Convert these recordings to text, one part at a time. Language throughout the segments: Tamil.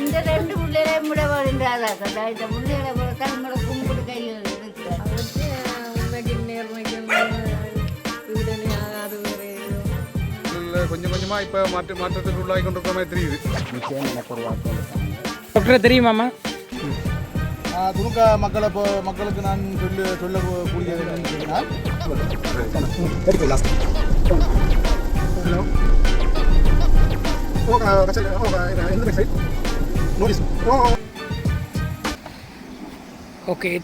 இந்த ரெண்டு பிள்ளைகளையும் விட வருகிறாரா கதா இந்த பிள்ளைகளை பொறுத்தா உங்களை கும்பிடு கையில் வீடு கொஞ்சம் கொஞ்சமாக இப்போ மாற்று மாற்றத்துக்கு உள்ளாகி கொண்டிருக்கிற மாதிரி தெரியுது. நிச்சயம் எனக்கு ஒரு டாக்டர் தெரியுமாம்மா துணுக்க மக்களை இப்போ மக்களுக்கு நான் சொல்ல சொல்லக்கூடியது என்னன்னு சொன்னால் ஓகே ஓகே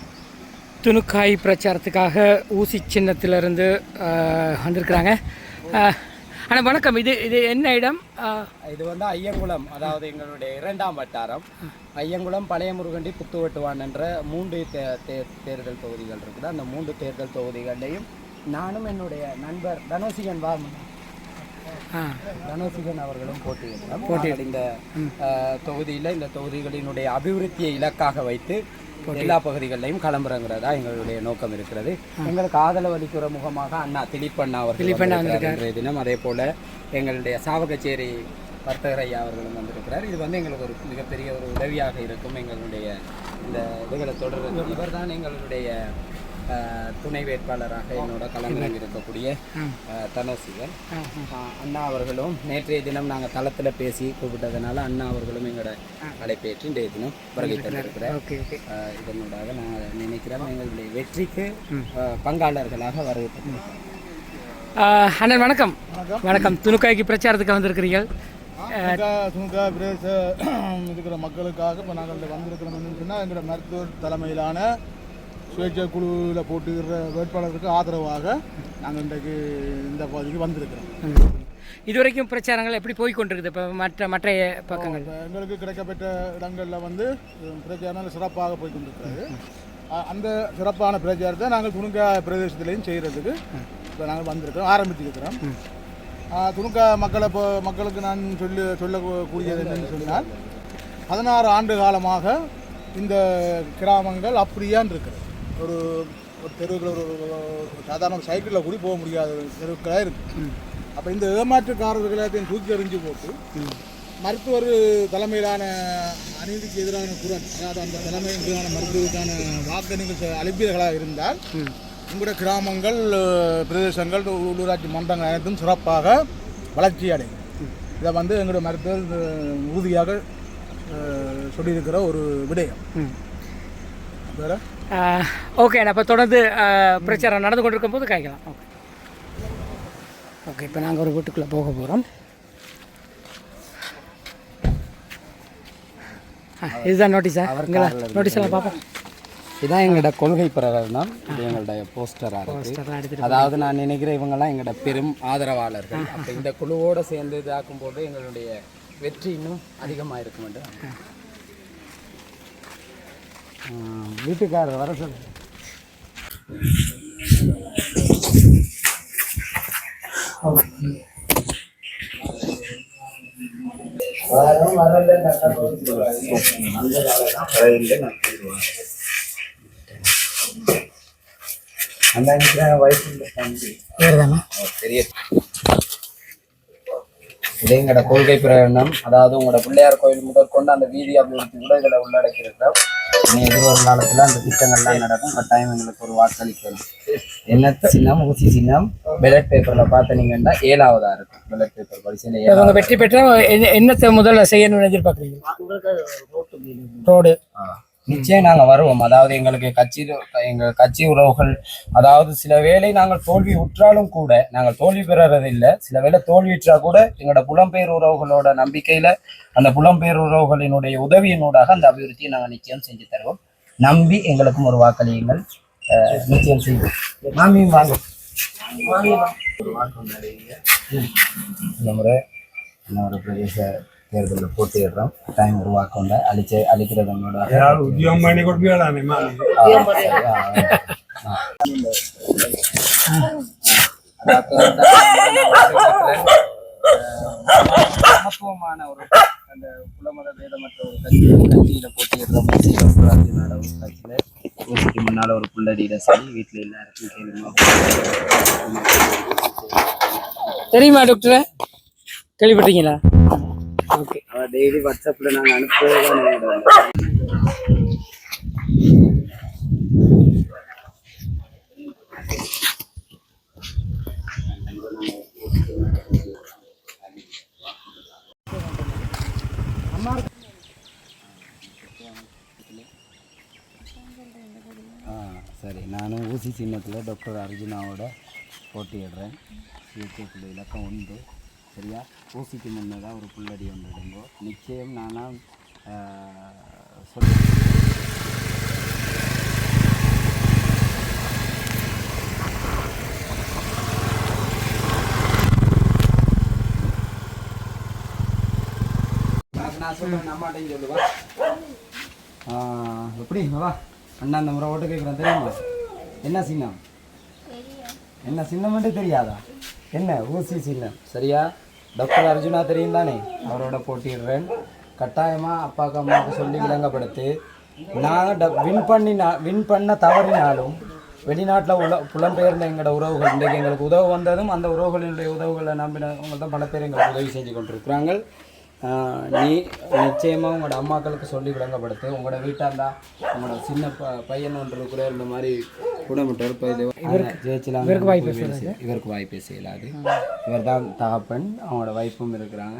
துணுக்காய் பிரச்சாரத்துக்காக ஊசி சின்னத்திலிருந்து வந்திருக்கிறாங்க. ஆனால் வணக்கம். இது இது என்ன இடம்? இது வந்து ஐயங்குளம் அதாவது எங்களுடைய இரண்டாம் வட்டாரம். ஐயங்குளம் பழைய முருகண்டி புத்துவட்டுவான் என்ற மூன்று தே- தே- தேர்தல் தொகுதிகள் இருக்குது. அந்த மூன்று தேர்தல் தொகுதிகள்லையும் நானும் என்னுடைய நண்பர் தனோசிகன் வாமன் தனோசிகன் அவர்களும் போட்டியிடுறோம் நாங்கள் இந்த தொகுதியில இந்த தொகுதிகளினுடைய அபிவிருத்தியை இலக்காக வைத்து எல்லா பகுதிகளிலையும் கிளம்புறங்கிறதா எங்களுடைய நோக்கம் இருக்கிறது. எங்களுக்கு ஆதரவு அளிக்கிற முகமாக அண்ணா திலீப் அண்ணா அவர்கள் வந்திருக்கிறார் இன்றைய தினம். அதே போல எங்களுடைய சாவகச்சேரி வர்த்தகர் ஐயா அவர்களும் வந்திருக்கிறார். இது வந்து எங்களுக்கு ஒரு மிகப்பெரிய ஒரு உதவியாக இருக்கும். எங்களுடைய இந்த இதுகளை தொடர்றது. இவர் தான் எங்களுடைய துணை வேட்பாளராக என்னோட கலந்து இருக்கக்கூடிய ஆஹ் அண்ணா அவர்களும் நேற்றைய தினம் நாங்கள் தளத்தில் பேசி கூப்பிட்டதுனால அண்ணா அவர்களும் எங்களோட அழைப்பேற்று இன்றைய தினம் வருகை தந்திருக்கிறார். இதனூடாக நான் நினைக்கிறேன் எங்களுடைய வெற்றிக்கு பங்காளர்களாக வருகை அண்ணன் வணக்கம். வணக்கம். துணுக்காய்க்கு பிரச்சாரத்துக்கு வந்திருக்கிறீர்கள். துணுக்கா பிரதேச இருக்கிற மக்களுக்காக இப்போ நாங்கள் வந்திருக்கிறோம்னு சொன்னால் எங்களோட மருத்துவர் தலைமையிலான சுயேட்சை குழுவில் போட்டுக்கிற வேட்பாளருக்கு ஆதரவாக நாங்கள் இன்றைக்கு இந்த பகுதிக்கு வந்திருக்கிறோம். இதுவரைக்கும் பிரச்சாரங்கள் எப்படி போய் கொண்டிருக்குது இப்போ மற்ற மற்ற பக்கங்கள். எங்களுக்கு கிடைக்கப்பட்ட இடங்களில் வந்து பிரச்சாரம் சிறப்பாக போய் கொண்டிருக்கிறது அந்த சிறப்பான பிரச்சாரத்தை நாங்கள் துணுக்கா பிரதேசத்திலையும் செய்கிறதுக்கு இப்போ நாங்கள் வந்திருக்கிறோம் ஆரம்பிச்சிருக்கிறோம். துணுக்கா மக்களை இப்போ மக்களுக்கு நான் சொல்லி சொல்லக்கூடியது என்னன்னு சொன்னால் பதினாறு ஆண்டு காலமாக இந்த கிராமங்கள் அப்படியான் இருக்கிறது. ஒரு ஒரு தெருவில் ஒரு சாதாரண சைக்கிளில் கூட போக முடியாத தெருக்களாக இருக்குது அப்போ இந்த ஏமாற்றுக்காரர்கள் எல்லாத்தையும் தூக்கி எறிஞ்சு போட்டு மருத்துவர் தலைமையிலான அநீதிக்கு எதிரான குரல் அதாவது அந்த தலைமையின் எதிரான மருத்துவருக்கான வாக்கு நீங்கள் அளிப்பீர்களாக இருந்தால் உங்களுடைய கிராமங்கள் பிரதேசங்கள் உள்ளூராட்சி மன்றங்கள் அனைத்தும் சிறப்பாக வளர்ச்சி அடையும். இதை வந்து எங்களுடைய மருத்துவர் உறுதியாக சொல்லியிருக்கிற ஒரு விடயம். வேறு? ஓகே அப்போ தொடர்ந்து ஆஹ், பிரச்சாரம் நடந்து கொண்டிருக்கும் போது காய்க்கலாம். ஓகே ஓகே இப்போ நாங்கள் ஒரு வீட்டுக்குள்ளே போக போகிறோம் இதுதான் நோட்டீஸா இங்களா நோட்டீஸ் எல்லாம் பார்ப்போம் இதான் எங்களோட கொள்கை பிரகடனம் இது எங்களுடைய போஸ்டராக இருக்கு. அதாவது நான் நினைக்கிறேன் இவங்கெல்லாம் எங்களோட பெரும் ஆதரவாளர்கள். அப்போ இந்த குழுவோடு சேர்ந்து இதாக்கும் போது எங்களுடைய வெற்றி இன்னும் அதிகமாக இருக்கும் வீட்டுக்காரர் வர சொல்லு அந்த வயசு தம்பி பெரிய இது எங்களோட கொள்கை பிரகடனம் அதாவது உங்களோட பிள்ளையார் கோயில் முதற்கொண்டு அந்த வீதி அபிவிருத்தி கூட இதில் உள்ளடக்கி இருக்கிறோம் இனி எதிர்வரும் காலத்தில் அந்த திட்டங்கள்லாம் நடக்கும். கட்டாயம் எங்களுக்கு ஒரு வாக்களிக்கணும் என்ன சின்னம் ஊசி சின்னம் பெலட் பேப்பரில் பார்த்தீங்கன்னா ஏழாவதா இருக்கும். பெலட் பேப்பர் பரிசையில் ஏழாவது வெற்றி பெற்றால் என்ன என்னத்தை முதல்ல செய்யணும்னு எதிர்பார்க்குறீங்க? ரோடு நிச்சயம் நாங்க வருவோம். அதாவது எங்களுக்கு கட்சி எங்க கட்சி உறவுகள் அதாவது சில வேளை நாங்கள் தோல்வி உற்றாலும் கூட நாங்கள் தோல்வி பெறது இல்லை. சில வேளை தோல்வியுற்றா கூட எங்களோட புலம்பெயர் உறவுகளோட நம்பிக்கையில அந்த புலம்பெயர் உறவுகளினுடைய உதவியினூடாக அந்த அபிவிருத்தியை நாங்கள் நிச்சயம் செஞ்சு தருவோம். நம்பி எங்களுக்கும் ஒரு வாக்களியுங்கள். நிச்சயம் செய்வோம். மாமியும் வாங்க. இந்த முறை இன்னொரு பிரதேச தேர்தலில் போட்டியிடுறோம். டைம் உருவாக்கொண்ட அழிச்சு அழிக்கிறது நம்மளோட உத்தியோகம் பண்ணி சமத்துவமான ஒரு அந்த குலமத வேதமற்ற ஒரு கட்சி கட்சியில ஒரு கட்சியில ஊசிக்கு முன்னால ஒரு புள்ளடியில சரி வீட்டுல எல்லாருக்கும் கேள்வி தெரியுமா டாக்டர் கேள்விப்பட்டீங்களா ஓகே. அவள் டெய்லி வாட்ஸ்அப்பில் நாங்கள் அனுப்புவே தான் சரி. நானும் ஊசி சின்னத்தில் டாக்டர் அர்ஜுனாவோட போட்டியிடுறேன். சிகிச்சைக்குள்ள இலக்கம் உண்டு. சரியா? ஊசிக்கு முன்னதாக ஒரு புல்லடி ஒன்று இடுங்கோ நிச்சயம் நானும் சொல். நான் சொல்லுவேன் அம்மாட்டையும் சொல்லுவா. ஆ, எப்படி? வா அண்ணா அந்த முறை ஓட்டு கேட்குறேன் தெரியுமா? என்ன சின்னம்? என்ன சின்னம் மட்டும் தெரியாதா? என்ன? ஊசி சின்னம். சரியா? டாக்டர் அர்ஜுனா தெரியும் தானே அவரோட போட்டிடுறேன் கட்டாயமாக அப்பாவுக்கு அம்மாவுக்கு சொல்லி விளங்கப்படுத்து. நான் ட வின் பண்ணினா வின் பண்ண தவறினாலும் வெளிநாட்டில் உள்ள புலம்பெயர்ந்த எங்களோட உறவுகள் இன்றைக்கு எங்களுக்கு உதவு வந்ததும் அந்த உறவுகளினுடைய உதவுகளை நம்பினவங்க தான் பல பேர் எங்களுக்கு உதவி செஞ்சு கொண்டிருக்கிறாங்க. நீ நிச்சயமாக உங்களோட அம்மாக்களுக்கு சொல்லி விளங்கப்படுத்து. உங்களோட வீட்டாக இருந்தால் உங்களோட சின்ன ப பையன் ஒன்று இருக்கிற இந்த மாதிரி குடமிட்டர் இப்போ இது ஜெயிச்சலாம் இவருக்கு வாய்ப்பு இவருக்கு வாய்ப்பே செய்யலாது இவர் தான் தகப்பன் அவங்களோட வைப்பும் இருக்கிறாங்க.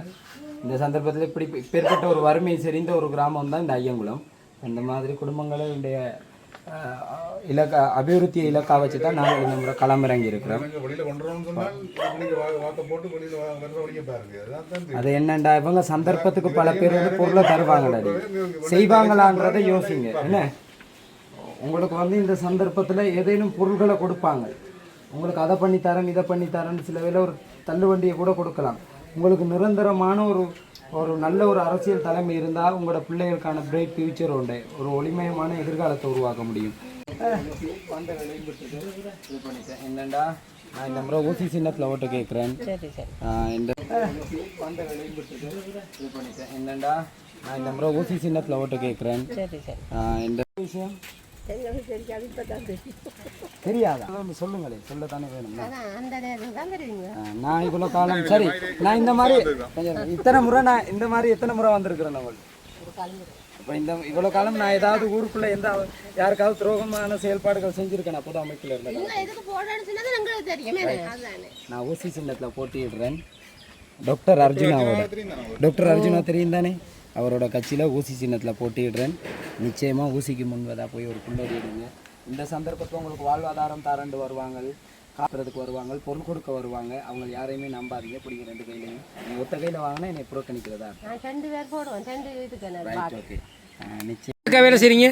இந்த சந்தர்ப்பத்தில் இப்படி இப்பேற்பட்ட ஒரு வறுமை செறிந்த ஒரு கிராமம் தான் இந்த ஐயங்குளம். இந்த மாதிரி குடும்பங்களுடைய இலக்க அபிவிருத்தியை இலக்காக வச்சு தான் நாங்கள் இந்த முறை களமிறங்கி இருக்கிறோம். அது என்னண்டா இவங்க சந்தர்ப்பத்துக்கு பல பேர் வந்து பொருளை தருவாங்கடாடி செய்வாங்களான்றதை யோசிங்க. என்ன? உங்களுக்கு வந்து இந்த சந்தர்ப்பத்தில் ஏதேனும் பொருள்களை கொடுப்பாங்க. உங்களுக்கு அதை பண்ணி தரேன் இதை பண்ணி தரேன்னு சில வேளை ஒரு தள்ளுவண்டியை கூட கொடுக்கலாம். உங்களுக்கு நிரந்தரமான ஒரு ஒரு நல்ல ஒரு அரசியல் தலைமை இருந்தால் உங்களோட பிள்ளைகளுக்கான பிரைட் ஃபியூச்சர் உண்டு. ஒரு ஒளிமயமான எதிர்காலத்தை உருவாக்க முடியும். வந்த இது பண்ணிட்டேன் என்னண்டா? நான் இந்த முறை ஊசி சின்னத்தில் ஓட்டு கேட்குறேன் இந்த வந்த இது பண்ணிட்டேன் என்னண்டா? நான் இந்த முறை ஊசி சின்னத்தில் ஓட்டு கேட்குறேன் இந்த விஷயம் எங்களுக்கு தெரியாது இப்போ தான் தெரியும். தெரியாதா? வேணும். அந்த தான் தெரியுங்க நான் இவ்வளோ காலம் சரி நான் இந்த மாதிரி இத்தனை முறை நான் இந்த மாதிரி எத்தனை முறை வந்திருக்கிறேன் நான் இப்போ இந்த இவ்வளோ காலம் நான் ஏதாவது ஊருக்குள்ளே எந்த யாருக்காவது துரோகமான செயல்பாடுகள் செஞ்சுருக்கேன் அப்போது அமைப்பில் இருந்தேன் நான் ஊசி சின்னத்தில் போட்டியிடுறேன். டாக்டர் அர்ஜுனாவோட. டாக்டர் அர்ஜுனா தெரியும் தானே? அவரோட கட்சியில் ஊசி சின்னத்தில் போட்டியிடுறேன். நிச்சயமாக ஊசிக்கு முன்வதாக போய் ஒரு புள்ளடிடுங்க இந்த சந்தர்ப்பத்தில் உங்களுக்கு வாழ்வாதாரம் தாரண்டு வருவாங்க காப்புறதுக்கு வருவாங்க பொருள் கொடுக்க வருவாங்க. அவங்க யாரையுமே நம்பாதீங்க பிடிங்க ரெண்டு கையிலையும். நீ ஒத்த கையில் வாங்கினா என்னை புறக்கணிக்கிறதா? நான் ரெண்டு பேர் போடுவோம் ரெண்டு இதுக்கு ஓகே நிச்சயம். வேலை செய்கிறீங்க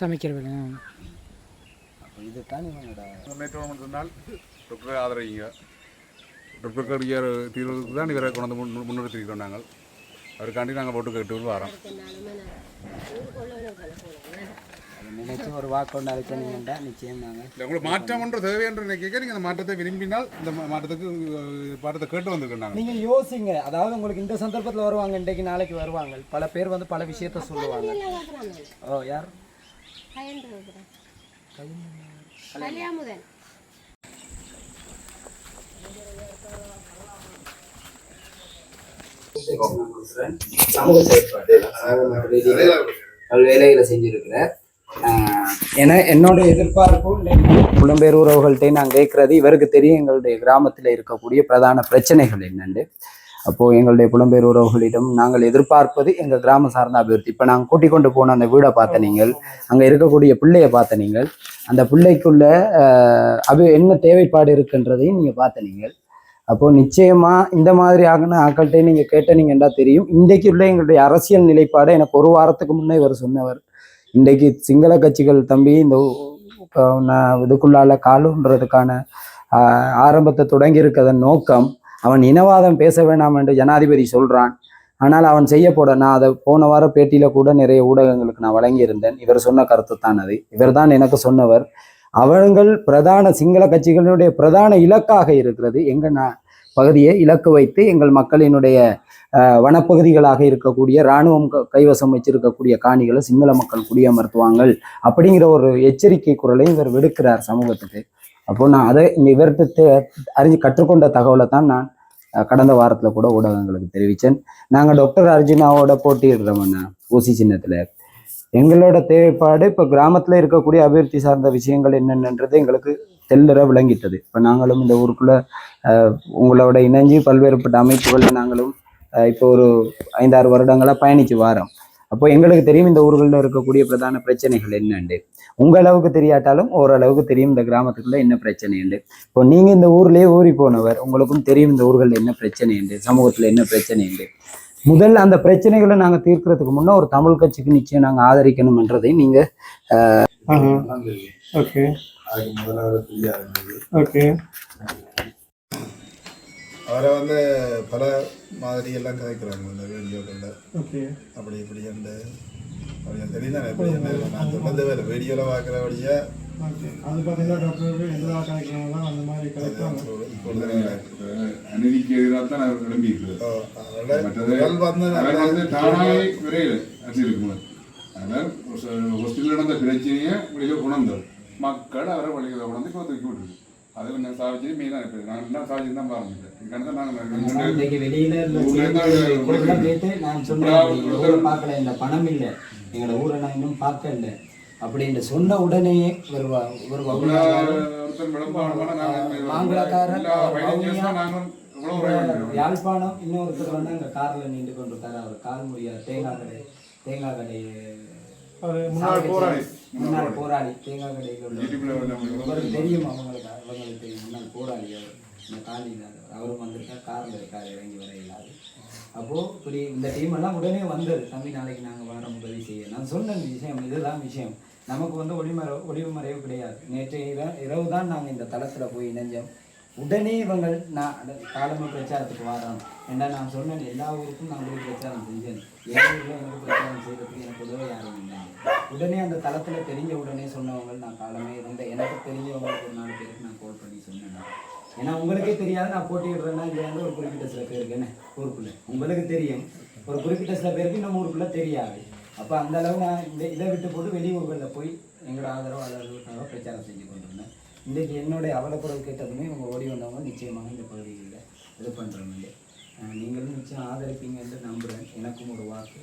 சமைக்கிற வேலை இதுதான் இவங்களோட சொன்னால் டாக்டரை ஆதரவிங்க டாக்டர் கடியார் தீர்வுக்கு தான் இவரை கொண்டு வந்து முன் முன்னிறுத்திருக்கிறோம் நாங்கள். அவருக்காண்டி நாங்கள் போட்டு கேட்டு வரோம். நினைச்சு ஒரு வாக்கு கொண்டு அழைச்சனீங்கண்டா நிச்சயம் நாங்கள். உங்களுக்கு மாற்றம் ஒன்று தேவை என்று நினைக்க நீங்கள் அந்த மாற்றத்தை விரும்பினால் இந்த மாற்றத்துக்கு பாடத்தை கேட்டு வந்திருக்கோம் நாங்கள். நீங்க யோசிங்க. அதாவது உங்களுக்கு இந்த சந்தர்ப்பத்தில் வருவாங்க இன்றைக்கு நாளைக்கு வருவாங்க. பல பேர் வந்து பல விஷயத்த சொல்லுவாங்க. ஓ யார்? கயன்று இருக்கிறேன் கல்யாமுதன் சமூக செயற்பாடு வேலைகளை செஞ்சிருக்கிறார் ஏன்னா என்னோட எதிர்பார்ப்பும் புலம்பெயர் உறவுகள்கிட்ட நான் கேட்கறது இவருக்கு தெரியும் எங்களுடைய கிராமத்தில் இருக்கக்கூடிய பிரதான பிரச்சனைகள் என்னண்டு. அப்போது எங்களுடைய புலம்பெயர் உறவுகளிடம் நாங்கள் எதிர்பார்ப்பது எங்கள் கிராமம் சார்ந்த அபிவிருத்தி. இப்போ நாங்கள் கூட்டிக் கொண்டு போன அந்த வீடை பார்த்த நீங்கள் அங்கே இருக்கக்கூடிய பிள்ளையை பார்த்த நீங்கள் அந்த பிள்ளைக்குள்ள அபி என்ன தேவைப்பாடு இருக்குன்றதையும் நீங்கள் பார்த்த நீங்கள். அப்போ நிச்சயமா இந்த மாதிரி ஆகின ஆக்கள்கிட்ட நீங்க என்ன தெரியும்? இன்றைக்கு உள்ள எங்களுடைய அரசியல் நிலைப்பாடை எனக்கு ஒரு வாரத்துக்கு முன்னே இவர் சொன்னவர். இன்றைக்கு சிங்கள கட்சிகள் தம்பி இந்த நான் இதுக்குள்ளால காலுன்றதுக்கான ஆரம்பத்தை தொடங்கி இருக்கதன் நோக்கம் அவன் இனவாதம் பேச வேணாம் என்று ஜனாதிபதி சொல்றான். ஆனால் அவன் செய்ய போட நான் அதை போன வார பேட்டியில கூட நிறைய ஊடகங்களுக்கு நான் வழங்கியிருந்தேன். இவர் சொன்ன கருத்து தான் அது. இவர் தான் எனக்கு சொன்னவர். அவங்கள் பிரதான சிங்கள கட்சிகளுடைய பிரதான இலக்காக இருக்கிறது. எங்கள் நான் பகுதியை இலக்கு வைத்து எங்கள் மக்களினுடைய வனப்பகுதிகளாக இருக்கக்கூடிய இராணுவம் க- கைவசம் வச்சிருக்கக்கூடிய காணிகளை சிங்கள மக்கள் குடியமர்த்துவாங்கள் அப்படிங்கிற ஒரு எச்சரிக்கை குரலை இவர் விடுக்கிறார் சமூகத்துக்கு. அப்போ நான் அதை இந்த இவர்கிட்ட அறிஞ்சு கற்றுக்கொண்ட தகவலை தான் நான் கடந்த வாரத்தில் கூட ஊடகங்களுக்கு தெரிவித்தேன். நாங்கள் டாக்டர் அர்ஜுனாவோட போட்டியிடுறோம்ண்ணா ஊசி சின்னத்தில். எங்களோட தேவைப்பாடு இப்போ கிராமத்தில் இருக்கக்கூடிய அபிவிருத்தி சார்ந்த விஷயங்கள் என்னென்னன்றது எங்களுக்கு தெல்லற விளங்கிட்டது. இப்போ நாங்களும் இந்த ஊருக்குள்ளே உங்களோட இணைஞ்சு பல்வேறுபட்ட அமைப்புகளில் நாங்களும் இப்போ ஒரு ஐந்தாறு வருடங்களாக பயணித்து வாரோம். அப்போ எங்களுக்கு தெரியும் இந்த ஊர்களில் இருக்கக்கூடிய பிரதான பிரச்சனைகள் என்னண்டு. உங்கள் அளவுக்கு தெரியாட்டாலும் ஓரளவுக்கு தெரியும் இந்த கிராமத்துக்குள்ள என்ன பிரச்சனை உண்டு இப்போ நீங்கள் இந்த ஊர்லேயே ஊறி போனவர் உங்களுக்கும் தெரியும் இந்த ஊர்களில் என்ன பிரச்சனை உண்டு சமூகத்தில் என்ன பிரச்சனை உண்டு முதல்ல அந்த பிரச்சனைகளை நாங்க தீர்க்கறதுக்கு முன்னே ஒரு தமிழ் கட்சிக்கு நிச்சயம் நாங்க ஆதரிக்கணும்ன்றதை நீங்க ஓகே. ஓகே. அவரை வந்து பல மாதிரி எல்லாம் கதைக்கிறாங்க இந்த வீடியோக்களில். ஓகே. அப்படி இப்படி என்று. அப்படி தெரியும் தானே இப்படி என்ன நான் சொன்னது வேலை வீடியோவில் பார்க்குறபடியே ஓகே அது பார்த்தீங்கன்னா டாக்டர் எந்த கலைக்கிறவங்களாம் அந்த மாதிரி இப்பொழுது அநீதிக்கு எதிராக தான் அவர் கிளம்பி இருக்கிறது அதோட மற்றது குரல் வந்து அவர் வந்து தானாக விரையில் அரசியலுக்கு அதனால் ஹாஸ்பிட்டலில் நடந்த பிரச்சனையை வெளியில் உணர்ந்தார் மக்கள் அவரை வழிகளை உணர்ந்து இப்போ தூக்கி விட்டுருக்கு அது என்ன சாவிச்சு மெயினாக இருக்குது நான் என்ன சாவிச்சு தான் பாருங்க. இதுக்கான நாங்கள் வெளியில நான் சொன்னேன். பார்க்கல. இந்த பணம் இல்ல. எங்களோட ஊரை நான் இன்னும் பார்க்கல. அப்படின்னு சொன்ன உடனே வருவா இவ்வளோ உரையாடுறோம் யாழ்ப்பாணம் இன்னொருத்தர் வந்து அங்க கார்ல நின்று கொண்டிருக்காரு. அவர் கால் முடியாது தேங்காய் கடை தேங்காய் கடை அவர் முன்னாள் போராளி. முன்னாள் போராளி தேங்காய் அவருக்கு தெரியும் அவங்களுக்கு அவங்களுக்கு தெரியும். முன்னாள் போராளி அவர் இந்த இல்லாதவர். அவரும் வந்திருக்கார் காரில் இருக்கார் இறங்கி வர இல்லாது அப்போது இப்படி இந்த டீம் எல்லாம் உடனே வந்தது. தம்பி நாளைக்கு நாங்கள் வரோம் உதவி செய்ய நான் சொன்ன விஷயம் இதுதான் விஷயம். நமக்கு வந்து ஒளிமறை ஒளிவு மறைவு கிடையாது. நேற்று இரவு இரவு தான் நாங்கள் இந்த தளத்தில் போய் இணைஞ்சோம். உடனே இவங்க நான் அந்த காலமை பிரச்சாரத்துக்கு வரோம். ஏன்னா நான் சொன்னேன் எல்லா ஊருக்கும் நான் போய் பிரச்சாரம் செஞ்சேன். என் ஊரில் எனக்கு பிரச்சாரம் செய்யறதுக்கு எனக்கு உதவ யாரும் இல்லை உடனே அந்த தளத்தில் தெரிஞ்ச உடனே சொன்னவங்க நான் காலமே இருந்த எனக்கு தெரிஞ்சவங்களுக்கு ஒரு நாலு பேருக்கு நான் கால் பண்ணி சொன்னேன் நான். ஏன்னா உங்களுக்கே தெரியாது நான் போட்டியிடுறேன்னா இல்லையாண்டு ஒரு குறிப்பிட்ட சில பேருக்கு என்ன? ஊருக்குள்ளே. உங்களுக்கு தெரியும். ஒரு குறிப்பிட்ட சில பேருக்கு நம்ம ஊருக்குள்ள தெரியாது. அப்போ அந்த அளவு நான் இந்த இதை விட்டு போட்டு வெளியூர்களில் போய் எங்களோட ஆதரவு ஆதரவுக்காக பிரச்சாரம் செஞ்சு கொண்டிருந்தேன். இன்றைக்கு என்னுடைய அவலக்குரல் கேட்டதுமே இவங்க ஓடி வந்தவங்க நிச்சயமாக இந்த பகுதிகளில் இது பண்ணுறவங்க நீங்களும் நிச்சயம் ஆதரிப்பீங்க என்று நம்புகிறேன் எனக்கும் ஒரு வாக்கு.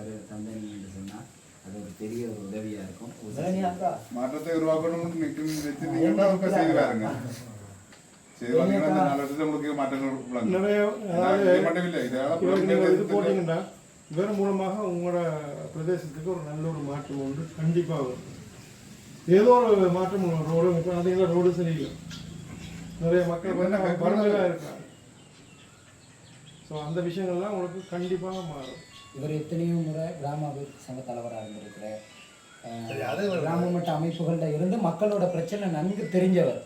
அது தந்தனி என்று சொன்னால் அது ஒரு பெரிய ஒரு உதவியாக இருக்கும். மாற்றத்தை உருவாக்கணும்னு நிற்கும் வச்சிருந்தீங்கன்னா அவங்க செய்து பாருங்க உங்களுக்கு மாற்றங்கள் மட்டும் இல்லை இவருக்கு நீங்கள் இது புலம்பெயர்ந்து போட்டீங்கன்னா இவர் மூலமாக உங்களோட பிரதேசத்துக்கு ஒரு நல்ல ஒரு மாற்றம் உண்டு கண்டிப்பாக வரும். ஏதோ ஒரு மாற்றம். ரோடு இப்போ பார்த்தீங்கன்னா ரோடு சரியில்லை. நிறைய மக்கள் வறுமையாக இருக்காங்க. ஸோ அந்த விஷயங்கள்லாம் உங்களுக்கு கண்டிப்பாக மாறும். இவர் எத்தனையோ முறை கிராம அபிவிருத்தி சங்க தலைவராக இருந்திருக்கிறார். கிராம மட்ட அமைப்புகளில் இருந்து மக்களோட பிரச்சனை நன்கு தெரிஞ்சவர்.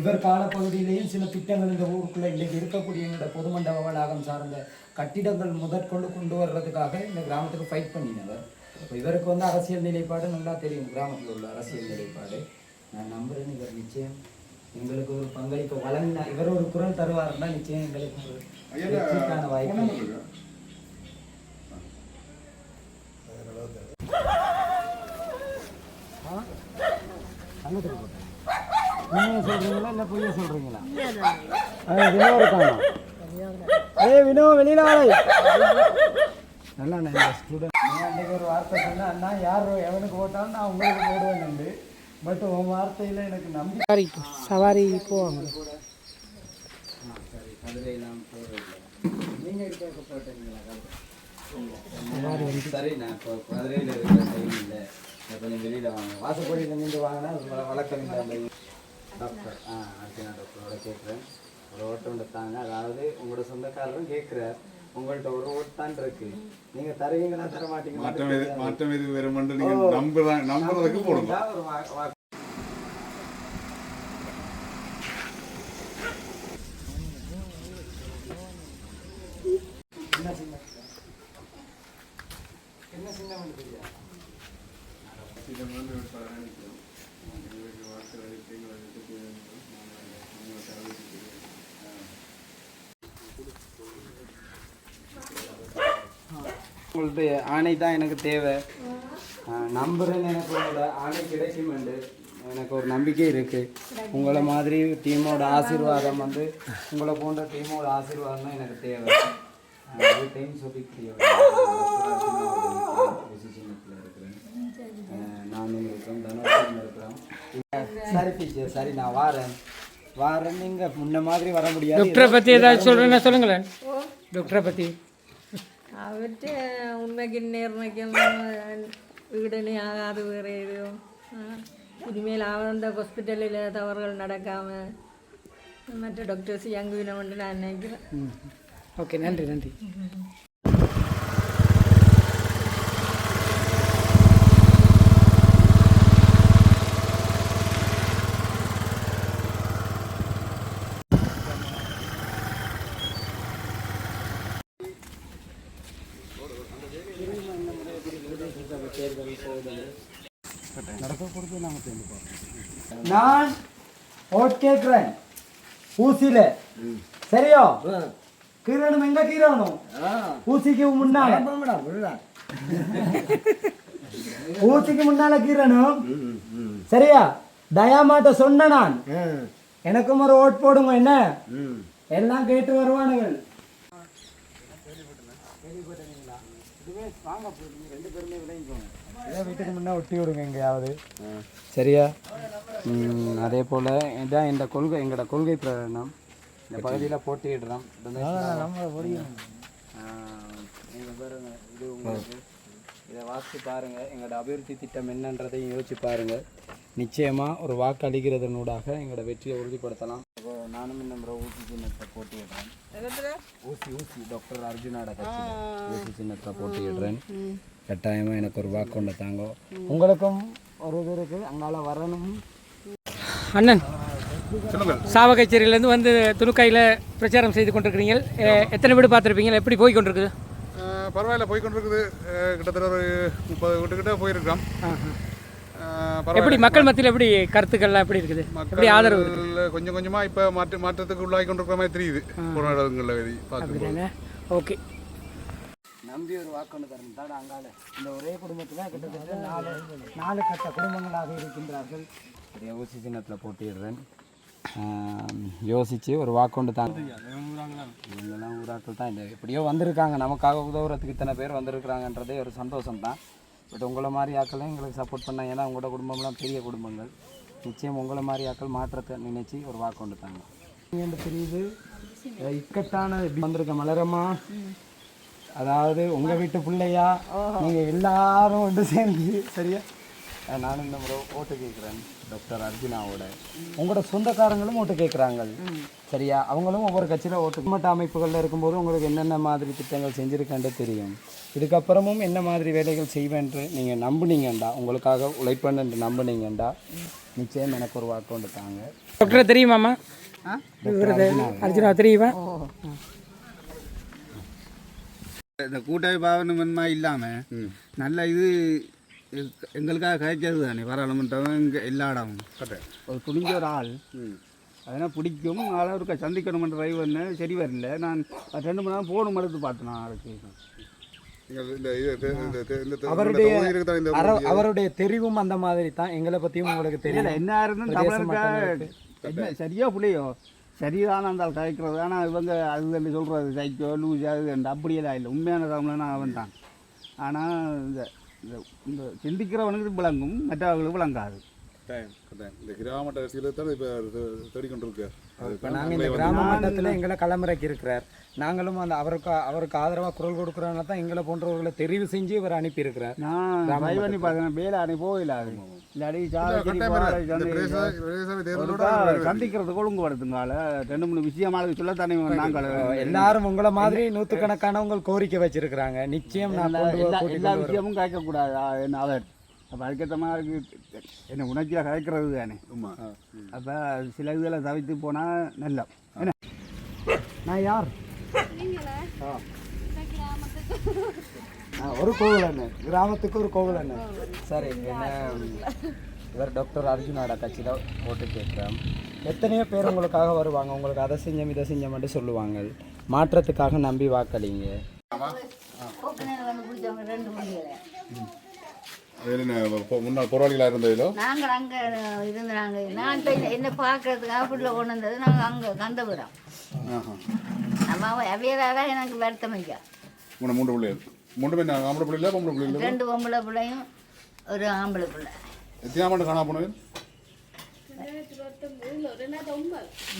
இவர் காலப்பகுதியிலேயும் சில திட்டங்கள் இந்த ஊருக்குள்ள இன்றைக்கு இருக்கக்கூடிய எங்களோட பொதுமண்டப வளாகம் சார்ந்த கட்டிடங்கள் முதற்கொண்டு கொண்டு வர்றதுக்காக இந்த கிராமத்துக்கு ஃபைட் பண்ணினவர். இப்போ இவருக்கு வந்து அரசியல் நிலைப்பாடு நல்லா தெரியும். கிராமத்தில் உள்ள அரசியல் நிலைப்பாடு. நான் நம்புறேன் இவர் நிச்சயம் எங்களுக்கு ஒரு பங்களிப்பு வழங்கினா இவர் ஒரு குரல் தருவாருன்னா நிச்சயம் எங்களுக்கு ஒரு வெற்றிக்கான வாய்ப்பு ஒண்ணும் இல்லைங்க. உண்மையை சொல்றீங்களா இல்லை பொய்யை சொல்றீங்களா? வினோ இருக்காங்க ஏய் வினோ வெளியில வாழை நல்லா நல்ல ஸ்டூடெண்ட் அன்றைக்கி ஒரு வார்த்தை சொன்னா அண்ணா யார் எவனுக்கு போட்டாலும் நான் உங்களுக்கு போடுவேன் பட் உன் வார்த்தையில் எனக்கு நம்பி சவாரி சவாரி போவாங்க. சரி மதுரையெல்லாம் போகிறதில்ல நீங்கள் இருக்க போட்டீங்களா சரி நான் இப்போ மதுரையில் இருக்கிற டைம் இல்லை. கொஞ்சம் வெளியில் வாங்க. வாசப்படியில் நின்று வாங்கினா வழக்கம் இல்லை. அந்த டாக்டர் ஆ அர்ச்சனா டாக்டரோட கேட்குறேன். ஒரு ஓட்டு ஒன்று தாங்க அதாவது உங்களோட சொந்தக்காரரும் கேட்குறார். உங்கள்கிட்ட ஒரு ஓட்டு தான் இருக்கு. நீங்கள் தருவீங்களா தர மாட்டீங்களா மாற்றம் எது மாற்றம் எது வருமென்று நீங்க நம்புறா நம்புறதுக்கு போடுங்க. ஒரு வா- வா- என்ன சின்ன என்ன சின்ன வண்டி தெரியாது உங்களுடைய ஆணை தான் எனக்கு தேவை. ஆஹ் நம்புறேன் எனக்கு உங்களோட ஆணை கிடைக்கும் என்று எனக்கு ஒரு நம்பிக்கை இருக்கு. உங்களை மாதிரி டீமோட ஆசீர்வாதம் வந்து உங்களை போன்ற டீமோட ஆசீர்வாதம் தான் எனக்கு தேவை. சொல்லிக்கிறிய இருக்கிறேன். அஹ் நானும் இருக்கிறேன் தனுஷும் இருக்கிறோம் சரி டீச்சர் சரி நான் வாரேன். வாரேன் நீங்க முன்ன மாதிரி வர முடியாது. டாக்டரை பற்றி ஏதாச்சும் சொல்கிறேன்னா சொல்லுங்களேன். டாக்டரை பற்றி അവറ്റ ഉണ്മയ്ക്കും നേർമയ്ക്കും വീടിനെയാകാതെ വേറെ ഇനിമേൽ ആവന്ത ഹോസ്പിറ്റലിൽ തവറുകൾ നടക്കാമ മറ്റേ ഡോക്ടേഴ്സ് യങ്കുവിനെ കൊണ്ട് ഓക്കെ നന്ദി നന്ദി. நினைக்கிறேன் ஓகே நன்றி நன்றி நான் ஓட் கேட்குறேன். ஊசியில. சரியோ? கீரணும் எங்க கீரணும் ஊசிக்கு முன்னால. ஊசிக்கு முன்னால கீரணும் சரியா? தயாமாட்ட சொன்ன நான். எனக்கும் ஒரு ஓட் போடுங்க என்ன? எல்லாம் கேட்டு வருவானுங்கள் வாங்க ரெண்டு பேருமே வருவானுங்க வீட்டுக்கு முன்னே ஒட்டி விடுங்க எங்கேயாவது. சரியா? அதே போல் இதான் இந்த கொள்கை எங்களோட கொள்கை பிரகடனம். இந்த பகுதியில் போட்டியிடுறோம். இது உங்களுக்கு இதை வாசித்து பாருங்க. எங்களோட அபிவிருத்தி திட்டம் என்னன்றதையும் யோசிச்சு பாருங்க. நிச்சயமா ஒரு வாக்கு அளிக்கிறதனூடாக எங்களோட வெற்றியை உறுதிப்படுத்தலாம். நானும் இந்த முறை ஊசி சின்னத்தை போட்டியிடுறேன் ஊசி ஊசி டாக்டர் அர்ஜுனாட கட்சி ஊசி சின்னத்தில் போட்டியிடுறேன் கட்டாயமாக எனக்கு ஒரு வாக்கு கொண்டு தாங்க உங்களுக்கும் ஒரு இது இருக்கு அங்கால வரணும் அண்ணன் சாவகச்சேரியிலேருந்து வந்து துணுக்காயில் பிரச்சாரம் செய்து கொண்டிருக்கிறீங்க எத்தனை வீடு பார்த்துருப்பீங்க எப்படி போய் கொண்டிருக்குது பரவாயில்ல போய் கொண்டிருக்குது கிட்டத்தட்ட ஒரு முப்பது வீட்டுக்கிட்ட போயிருக்கிறோம் எப்படி மக்கள் மத்தியில் எப்படி கருத்துக்கள்லாம் எப்படி இருக்குது? எப்படி ஆதரவு கொஞ்சம் கொஞ்சமா இப்ப மாற்று மாற்றத்துக்கு உள்ளாகி கொண்டிருக்கிற மாதிரி தெரியுது. போன இடங்களில் வெளி பார்க்கும்போது. ஓகே. நம்பி ஒரு வாக்கு ஒன்று தரணும். தான் அங்கால இந்த ஒரே குடும்பத்தில் கிட்டத்தட்ட நாலு நாலு கட்ட குடும்பங்களாக இருக்கின்றார்கள். ஊசி சின்னத்தில் போட்டிடுறேன் யோசித்து ஒரு வாக்கொண்டு தாங்க இவங்கெல்லாம் ஊராக்கள் தான். இல்லை எப்படியோ வந்திருக்காங்க. நமக்காக உதவுறதுக்கு இத்தனை பேர் வந்திருக்கிறாங்கன்றதே ஒரு சந்தோஷம் தான் பட் உங்களை மாதிரி ஆட்களும் எங்களுக்கு சப்போர்ட் பண்ணாங்க. ஏன்னா உங்களோட குடும்பம்லாம் பெரிய குடும்பங்கள். நிச்சயம் உங்களை மாதிரி ஆட்கள் மாற்றத்தை நினைச்சு ஒரு வாக்கொண்டு தாங்க. இந்த பிரிவு இக்கட்டான வந்திருக்க மலரம்மா. அதாவது உங்க வீட்டு பிள்ளையா? நீங்க எல்லாரும் ஒன்று சேர்ந்து சரியா? நானும் இந்த முறை ஓட்டு கேட்குறேன். டாக்டர் அர்ஜுனாவோட. உங்களோட சொந்தக்காரங்களும் ஓட்டு கேட்குறாங்க சரியா? அவங்களும் ஒவ்வொரு கட்சியில் ஓட்டு மட்ட அமைப்புகளில் இருக்கும்போது உங்களுக்கு என்னென்ன மாதிரி திட்டங்கள் செஞ்சுருக்கேன்ட்டு தெரியும். இதுக்கப்புறமும் என்ன மாதிரி வேலைகள் செய்வேன்ட்டு நீங்கள் நம்புனீங்கண்டா? உங்களுக்காக உழைப்பேன்னு நம்புனீங்கண்டா? நிச்சயம் எனக்கு ஒரு வாக்கு தாங்க. டாக்டரை தெரியுமாம்மா? அர்ஜுனா. தெரியுமா? இந்த கூட்டாய் பாவனமா இல்லாமல் நல்ல இது எங்களுக்காக கிடைச்சது தானே? பாராளுமன்றம் இங்கே எல்லா இடமும். ஒரு துணிஞ்ச ஒரு ஆள். அதனால் பிடிக்கும். ஆளை ஒருக்கா சந்திக்கணுமென்ற ட்ரைவ் பண்ணேன் சரி வரல. நான் ரெண்டு மணி நேரம் போகணும் எடுத்து பார்த்தேன் இந்த அவருடைய அவருடைய தெரிவும் அந்த மாதிரி தான். எங்களை பற்றியும் உங்களுக்கு தெரியல என்ன இருந்தும் தமிழருக்காக என்ன சரியா பிள்ளையோ? சரிதான் அந்த ஆள் கதைக்கிறது ஆனால் இவங்க அது சொல்கிறது சைக்கோ லூஸ் அது அந்த அப்படியெல்லாம் இல்லை. உண்மையான தமிழனா அவன் தான் ஆனால் இந்த இந்த இந்த சிந்திக்கிறவனுக்கு விளங்கும் மற்றவர்களுக்கு விளங்காது. இந்த கிராம அரசியலை தான் இப்போ தேடிக்கொண்டிருக்கார் இப்போ நாங்கள் இந்த கிராம மட்டத்தில் எங்களை களமிறக்கி இருக்கிறார் நாங்களும் அந்த அவருக்கு அவருக்கு ஆதரவாக குரல் கொடுக்குறோன்னா தான் எங்களை போன்றவர்களை தெரிவு செஞ்சு இவர் அனுப்பியிருக்கிறார். நான் ட்ரை பண்ணி பார்த்தேன் வேலை அணை போகல அது இல்லாடி சாலைச்சேரி போராடி இந்த சந்தை பிரதேச பிரதேச தேர்தலோட ஒருக்கா சந்திக்கிறதுக்கு ஒழுங்கு படுத்துங்கால ரெண்டு மூணு விஷயமாக சொல்லத்தானே நாங்கள். எல்லாரும் உங்களை மாதிரி நூற்றுக்கணக்கானவங்க கோரிக்கை வச்சிருக்கிறாங்க. நிச்சயம் நான் கொண்டு வர எல்லா. விஷயமும் கேட்கக்கூடாது? அவர்? அப்போ அதுக்கேற்ற மாதிரி என்ன உணர்ச்சியாக கதைக்கிறது தானே. அப்போ சில இதில் தவித்து போனால் நல்ல. என்ன? நான் யார்? ஒரு கோவில் அண்ணன் கிராமத்துக்கு ஒரு கோவில் அண்ணன் சரி என்ன? இவர் டாக்டர் அர்ஜுனோட கட்சியில் ஓட்டு கேட்குறோம். எத்தனையோ பேர் உங்களுக்காக வருவாங்க. உங்களுக்கு அதை செஞ்சோம் இதை செஞ்சோம்னு சொல்லுவாங்க. மாற்றத்துக்காக நம்பி வாக்களிங்க. முன்னாள் போராளிகளாக இருந்ததிலோ நாங்கள் அங்கே இருந்து நாங்கள் நான் என்ன பார்க்கறதுக்காக புள்ள கொண்டு வந்தது. நாங்கள் அங்கே கந்தபுரம். ஆஹா நம்ம அவையதாக எனக்கு வருத்தம் ஐயா மூணு மூன்று பிள்ளைகள் மூன்று பேர் ஆம்பளை பிள்ளை பொம்பளை பிள்ளைகள் ரெண்டு பொம்பளை பிள்ளையும் ஒரு ஆம்பளை பிள்ளை. எத்தனை ஆண்டு காணா போனது?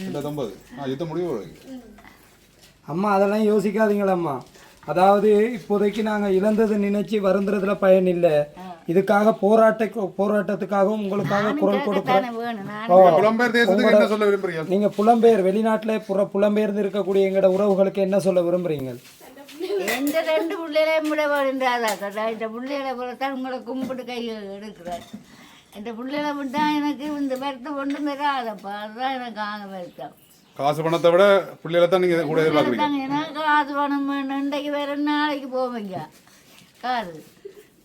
ரெண்டாயிரத்தொம்பது ஆ யுத்தம் முடிவு. அம்மா அதெல்லாம் யோசிக்காதீங்களம்மா. அதாவது இப்போதைக்கு நாங்கள் இழந்தது நினைச்சு வருந்துறதுல பயன் இல்லை. இதுக்காக போராட்ட போராட்டத்துக்காகவும் உங்களுக்காக குரல் விரும்புறீங்க? நீங்க புலம்பெயர் வெளிநாட்டில் புற புலம்பெயர்ந்து இருக்கக்கூடிய எங்களோட உறவுகளுக்கு என்ன சொல்ல விரும்புறீங்க? எந்த ரெண்டு பிள்ளைகளையும் விட வேண்டாதாக்கா இந்த பிள்ளைகளை போலத்தான் உங்களை கும்பிட்டு கை எடுக்கிறார் இந்த பிள்ளைகளை விட்டா எனக்கு இந்த வருத்தம் ஒன்றும் தராதப்பா அதுதான் எனக்கு ஆக வருத்தம். காசு பணத்தை விட பிள்ளைகளை தான் நீங்கள் கூட எதிர்பார்க்குறீங்க காசு பணம் வேணும். இன்றைக்கு வேற நாளைக்கு போவீங்க. காசு.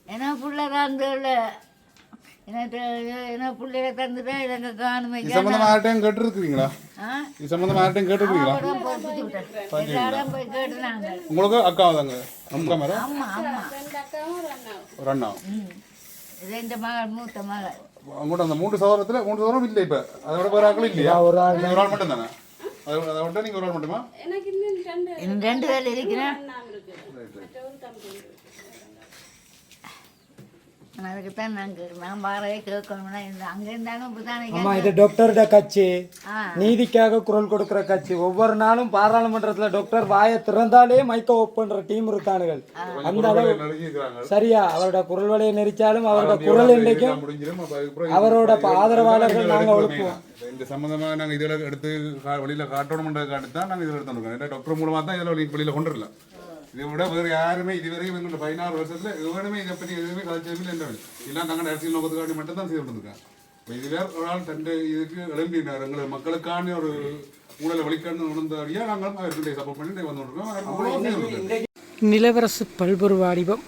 ஏன்னா பிள்ளை தந்துல எனக்கு ஏன்னா பிள்ளைகளை தந்துட்டா? எனக்கு இது காணுமைங்க சம்மந்தமாக யார்ட்டையும் கேட்டுருக்குறீங்களா? இது சம்மந்தமாக யார்ட்டையும் கேட்டுருக்கீங்களா எல்லாரும் போய் கேட்டுனாங்க. உங்களுக்கு அக்கா தாங்க? அக்கா மேடம் ஆமா ஆமா. ஒரு அண்ணா. இது இந்த மகள் மூத்த மகள். உங்கள்கிட்ட அந்த மூன்று சவரத்தில் மூன்று சவரம் இல்லை இப்போ. அதை விட வேறு ஆக்கள் இல்லையா? ஒரு ஆள். ஒரு ஆள் மட்டும் தானே அதை அதை விட்டா நீங்கள் ஒரு ஆள் மட்டுமா? இன்னும் ரெண்டு பேர் இருக்கிறேன். அதுக்கு நாங்கள் நான் வாரவே கேட்கணும்னா இந்த அங்கே இருந்தாலும் இப்படி அம்மா தானே இது டாக்டர்ட கட்சி. நீதிக்காக குரல் கொடுக்கிற கட்சி. ஒவ்வொரு நாளும் பாராளுமன்றத்துல டாக்டர் வாயை திறந்தாலே மைக்க ஓப் பண்ற டீம் இருக்கானுகள். அந்த அளவு சரியா? அவரோட குரல் வலையை நெரிச்சாலும் அவரோட குரல் இன்றைக்கும் அவரோட ஆதரவாளர்கள் நாங்க ஆ. இந்த சம்பந்தமா நாங்க இதில் எடுத்து வெளியில காட்டணும்ன்றதுக்காண்டி தான் நாங்க இதில் எடுத்துருக்கோம் ஏன்னா டாக்டர் மூலமா தான் இதில் வெளியில கொண்டு வரல இதை விட வேறு யாருமே இதுவரையும் எங்களோட பதினாறு வருஷத்துல எவருமே இதை பற்றி எதுவுமே கலைச்சதுமே இல்லை எல்லாம் தங்க அரசியல் நோக்கத்துக்காண்டி மட்டும் தான் செய்து இருக்காங்க இப்போ இதுவே ஒரு ஆள் தண்டை இதுக்கு எழும்பினார் எங்களை மக்களுக்கான ஒரு ஊழலை வழிகாட்டு உணர்ந்தபடியா நாங்களும் அவர்களுடைய சப்போர்ட் பண்ணி வந்து செய்திருக்காங்க. நிலவரசு பல்பொரு வாடிபம்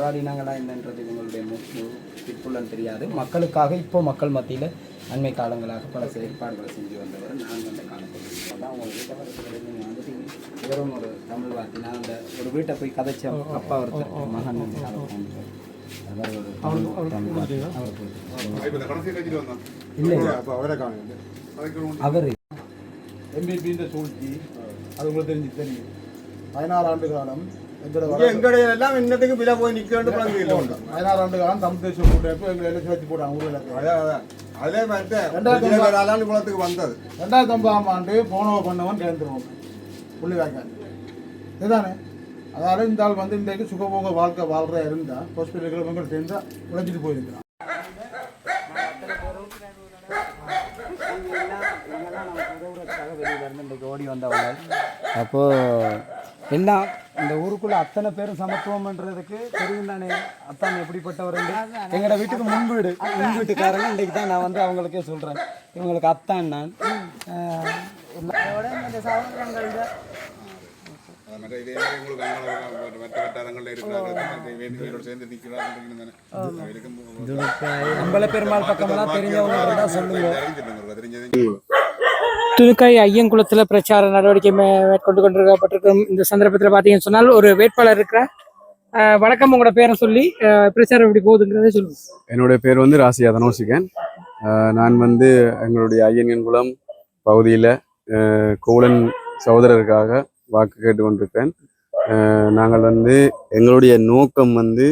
போராடினாங்களா என்னன்றது இவங்களுடைய பிற்புலம் தெரியாது. மக்களுக்காக இப்போ மக்கள் மத்தியில் அண்மை காலங்களாக பல செயற்பாடுகளை செஞ்சு வந்தவர் நான் வந்து காணப்படுறேன் அவங்க வீட்டை வரதுக்கு நீங்கள் வந்துட்டு வெறும் ஒரு தமிழ் வார்த்தை. நான் அந்த ஒரு வீட்டை போய் கதைச்ச அப்பா ஒருத்தர் மகன் போனார். அவர் ஒரு. அவர் அவரை காணுங்க அதுக்கு ஒரு- அவர். எம்பிபின்ற சூழ்ச்சி அது உங்களுக்கு தெரிஞ்சு தெரியும். பதினாறு ஆண்டு காலம் எங்களுடைய எல்லாம் இன்னத்துக்கு விலை போய் நிற்க வேண்டும் பழங்கு இல்லை உண்டு பதினாறு ஆண்டு காலம் தமிழ் தேசிய கூட்டமைப்பு எங்களை எல்லாம் சேர்த்து போட்டாங்க ஊரில் அதான் அதான் அதே மாதிரி ரெண்டாயிரத்தி குளத்துக்கு வந்தது ரெண்டாயிரத்தி ஒன்பதாம் ஆண்டு போனவ பண்ணவன் கேந்திருவோம் புள்ளி வாய்க்கால் இதுதானே அதாவது இந்த ஆள் வந்து இன்றைக்கு சுகபோக வாழ்க்கை வாழ்றா இருந்தால் ஹாஸ்பிட்டலுக்கு மக்கள் சேர்ந்தா உழைச்சிட்டு போயிருக்கிறான் ஓடி எல்லாம் இந்த ஊருக்குள்ள அத்தனை பேரும் சமத்துவம்ன்றதுக்கு தெரியும் தானே? அத்தான் எப்படிப்பட்டவர் எங்களோட வீட்டுக்கு முன் வீடு. முன் வீட்டுக்காரங்க இன்றைக்கு தான் நான் வந்து அவங்களுக்கே சொல்றேன். இவங்களுக்கு அத்தான் நான். அம்பல பெருமாள் பக்கமெல்லாம் தெரிஞ்சவங்க இருந்தா சொல்லுங்க. துணுக்காய் ஐயங்குளத்தில் பிரச்சார நடவடிக்கை மே- மேற்கொண்டு கொண்டிருக்கப்பட்டிருக்கும் இந்த சந்தர்ப்பத்தில் பார்த்தீங்கன்னு சொன்னால் ஒரு வேட்பாளர் இருக்கிறார். வணக்கம் உங்களோட பேரை சொல்லி பிரச்சாரம் எப்படி போகுதுங்கிறத சொல்லுங்க. என்னுடைய பேர் வந்து ராசியா தனோசிகன் நான் வந்து எங்களுடைய ஐயன்குளம் பகுதியில் கோலன் சகோதரருக்காக வாக்கு கேட்டு கொண்டிருக்கேன் நாங்கள் வந்து எங்களுடைய நோக்கம் வந்து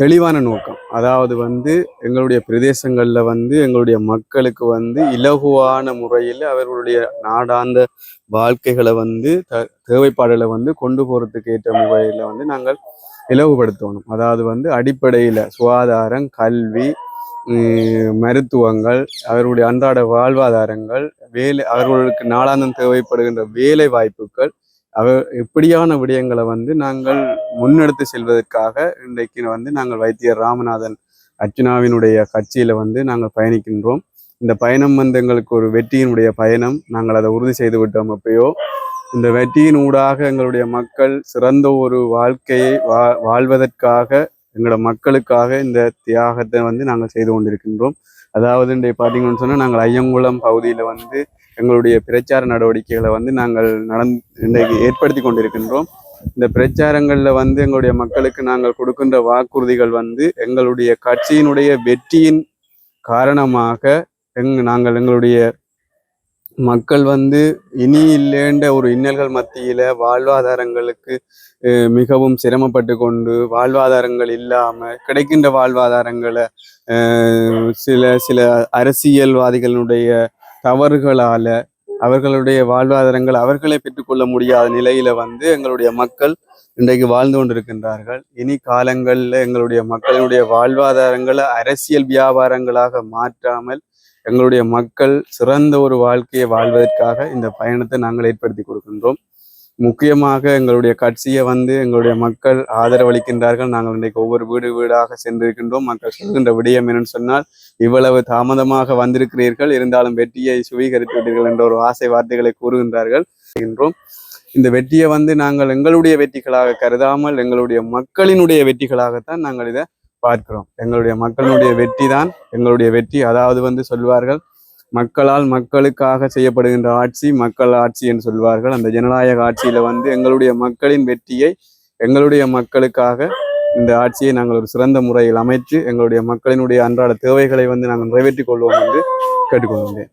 தெளிவான நோக்கம். அதாவது வந்து எங்களுடைய பிரதேசங்களில் வந்து எங்களுடைய மக்களுக்கு வந்து இலகுவான முறையில் அவர்களுடைய நாடாந்த வாழ்க்கைகளை வந்து த தேவைப்பாடுகளை வந்து கொண்டு போகிறதுக்கு ஏற்ற முறையில் வந்து நாங்கள் இலகுபடுத்தணும். அதாவது வந்து அடிப்படையில் சுகாதாரம் கல்வி மருத்துவங்கள் அவர்களுடைய அன்றாட வாழ்வாதாரங்கள் வேலை அவர்களுக்கு நாளாந்தம் தேவைப்படுகின்ற வேலை வாய்ப்புகள் அவ இப்படியான விடயங்களை வந்து நாங்கள் முன்னெடுத்து செல்வதற்காக இன்றைக்கு வந்து நாங்கள் வைத்தியர் ராமநாதன் அர்ச்சனாவினுடைய கட்சியில வந்து நாங்கள் பயணிக்கின்றோம். இந்த பயணம் வந்து எங்களுக்கு ஒரு வெற்றியினுடைய பயணம். நாங்கள் அதை உறுதி செய்து விட்டோம் எப்பயோ இந்த வெற்றியின் ஊடாக எங்களுடைய மக்கள் சிறந்த ஒரு வாழ்க்கையை வா வாழ்வதற்காக எங்களோட மக்களுக்காக இந்த தியாகத்தை வந்து நாங்கள் செய்து கொண்டிருக்கின்றோம். அதாவது இன்றைய பார்த்தீங்கன்னு சொன்னால் நாங்கள் ஐயங்குளம் பகுதியில் வந்து எங்களுடைய பிரச்சார நடவடிக்கைகளை வந்து நாங்கள் நடந் இன்றைக்கு ஏற்படுத்தி கொண்டிருக்கின்றோம். இந்த பிரச்சாரங்களில் வந்து எங்களுடைய மக்களுக்கு நாங்கள் கொடுக்கின்ற வாக்குறுதிகள் வந்து எங்களுடைய கட்சியினுடைய வெற்றியின் காரணமாக எங் நாங்கள் எங்களுடைய மக்கள் வந்து இனி இல்லேண்ட ஒரு இன்னல்கள் மத்தியில வாழ்வாதாரங்களுக்கு மிகவும் சிரமப்பட்டு கொண்டு வாழ்வாதாரங்கள் இல்லாமல் கிடைக்கின்ற வாழ்வாதாரங்களை சில சில அரசியல்வாதிகளுடைய தவறுகளால் அவர்களுடைய வாழ்வாதாரங்கள் அவர்களே பெற்றுக்கொள்ள முடியாத நிலையில வந்து எங்களுடைய மக்கள் இன்றைக்கு வாழ்ந்து கொண்டிருக்கின்றார்கள். இனி காலங்களில் எங்களுடைய மக்களுடைய வாழ்வாதாரங்களை அரசியல் வியாபாரங்களாக மாற்றாமல் எங்களுடைய மக்கள் சிறந்த ஒரு வாழ்க்கையை வாழ்வதற்காக இந்த பயணத்தை நாங்கள் ஏற்படுத்தி கொடுக்கின்றோம். முக்கியமாக எங்களுடைய கட்சியை வந்து எங்களுடைய மக்கள் ஆதரவளிக்கின்றார்கள். நாங்கள் இன்றைக்கு ஒவ்வொரு வீடு வீடாக சென்றிருக்கின்றோம். மக்கள் சொல்கின்ற விடயம் என்னன்னு சொன்னால் இவ்வளவு தாமதமாக வந்திருக்கிறீர்கள். இருந்தாலும் வெற்றியை சுவீகரித்து விட்டீர்கள் என்ற ஒரு ஆசை வார்த்தைகளை கூறுகின்றார்கள். இந்த வெற்றியை வந்து நாங்கள் எங்களுடைய வெற்றிகளாக கருதாமல் எங்களுடைய மக்களினுடைய வெற்றிகளாகத்தான் நாங்கள் இதை பார்க்கிறோம். எங்களுடைய மக்களுடைய வெற்றி தான் எங்களுடைய வெற்றி. அதாவது வந்து சொல்வார்கள் மக்களால் மக்களுக்காக செய்யப்படுகின்ற ஆட்சி மக்கள் ஆட்சி என்று சொல்வார்கள். அந்த ஜனநாயக ஆட்சியில வந்து எங்களுடைய மக்களின் வெற்றியை எங்களுடைய மக்களுக்காக இந்த ஆட்சியை நாங்கள் ஒரு சிறந்த முறையில் அமைத்து எங்களுடைய மக்களினுடைய அன்றாட தேவைகளை வந்து நாங்கள் நிறைவேற்றிக் கொள்வோம் என்று கேட்டுக்கொள்கின்றேன்.